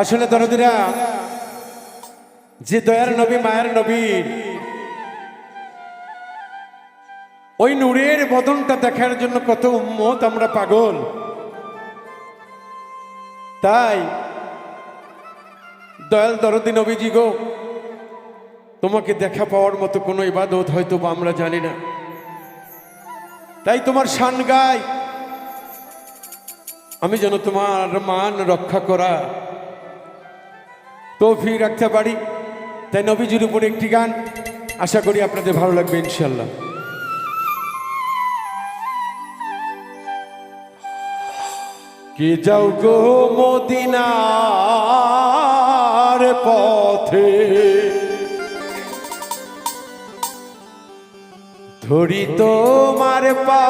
আসলে দরদিরা, যে দয়ার নবী, মায়ের নবীর ওই নূরের বদনটা দেখার জন্য কত উম্মত আমরা পাগল। তাই দয়াল দরদি নবীজি গো, তোমাকে দেখা পাওয়ার মতো কোনো ইবাদত হয়তো বা আমরা জানি না। তাই তোমার শান গাই আমি যেন তোমার মান রক্ষা করা তৌফিক রাখতে পারি। তাই নবীজির উপর একটি গান আশা করি আপনাদের ভালো লাগবে ইনশাল্লাহ কে যাও গো মদিনার পথে? ধরি তোমার পা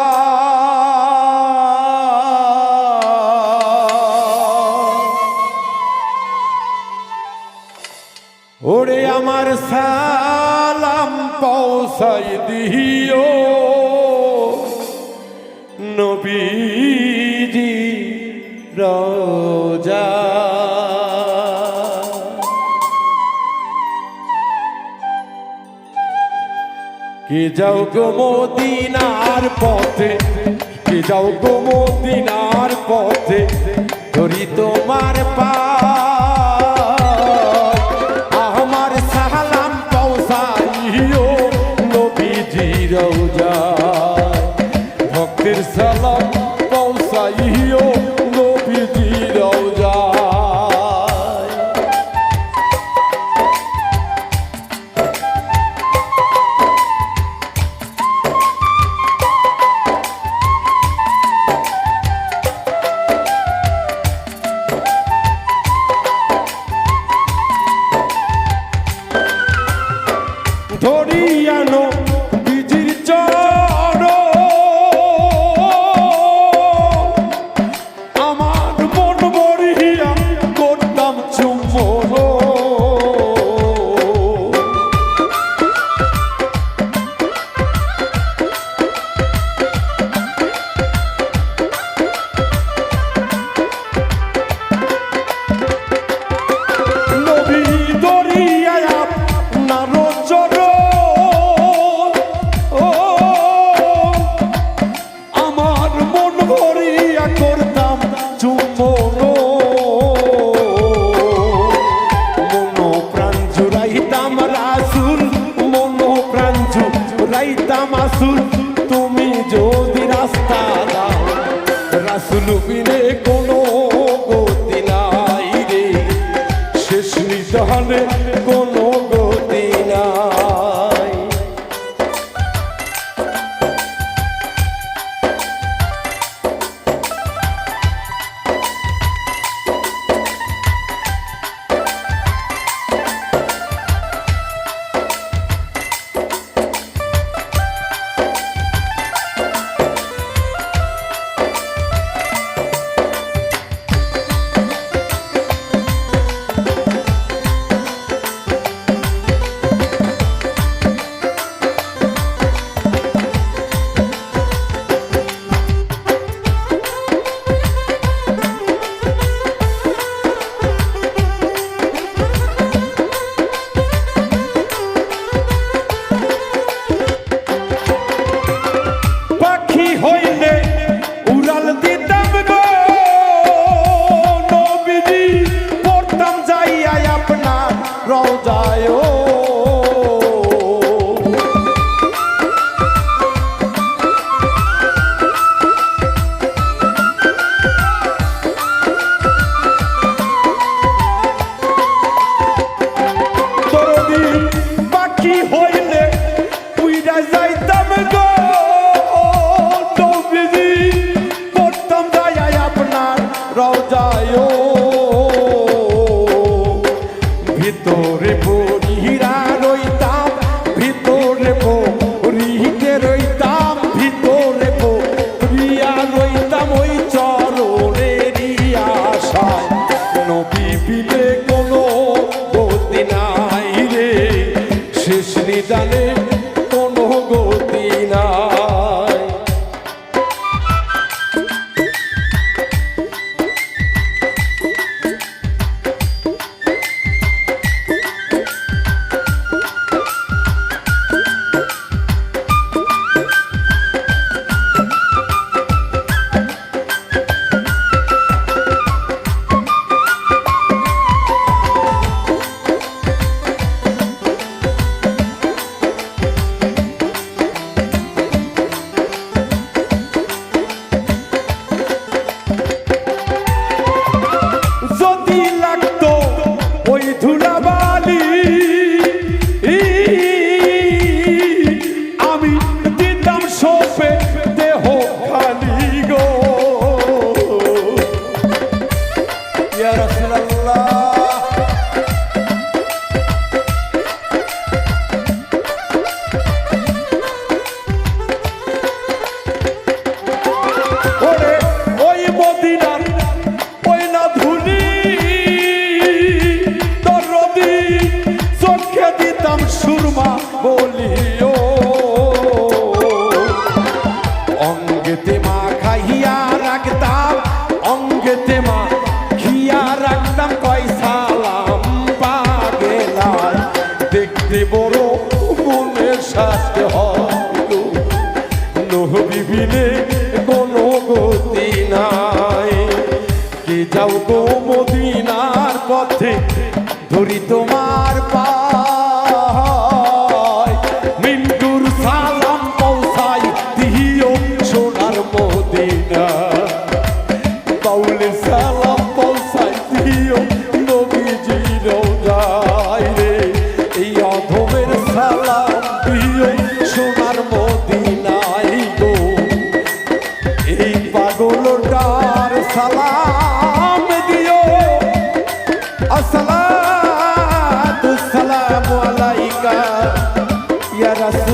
পৌঁছাই দিও। নবীজি রোজা। কে যাও গো মদিনার পথে, কে যাও গো মদিনার পথে, ধরি তোমার পা। রাসুল বিনে কোনো ভিতরে বরিরা রইতাম, ভিতরে বরিকে রইতাম, ভিতরে বরিয়া রইতাম ওই চরণের আশায়। নবী কোনো গতি নাই রে, শেষ নিদানে ধরি তোমার 啊啊！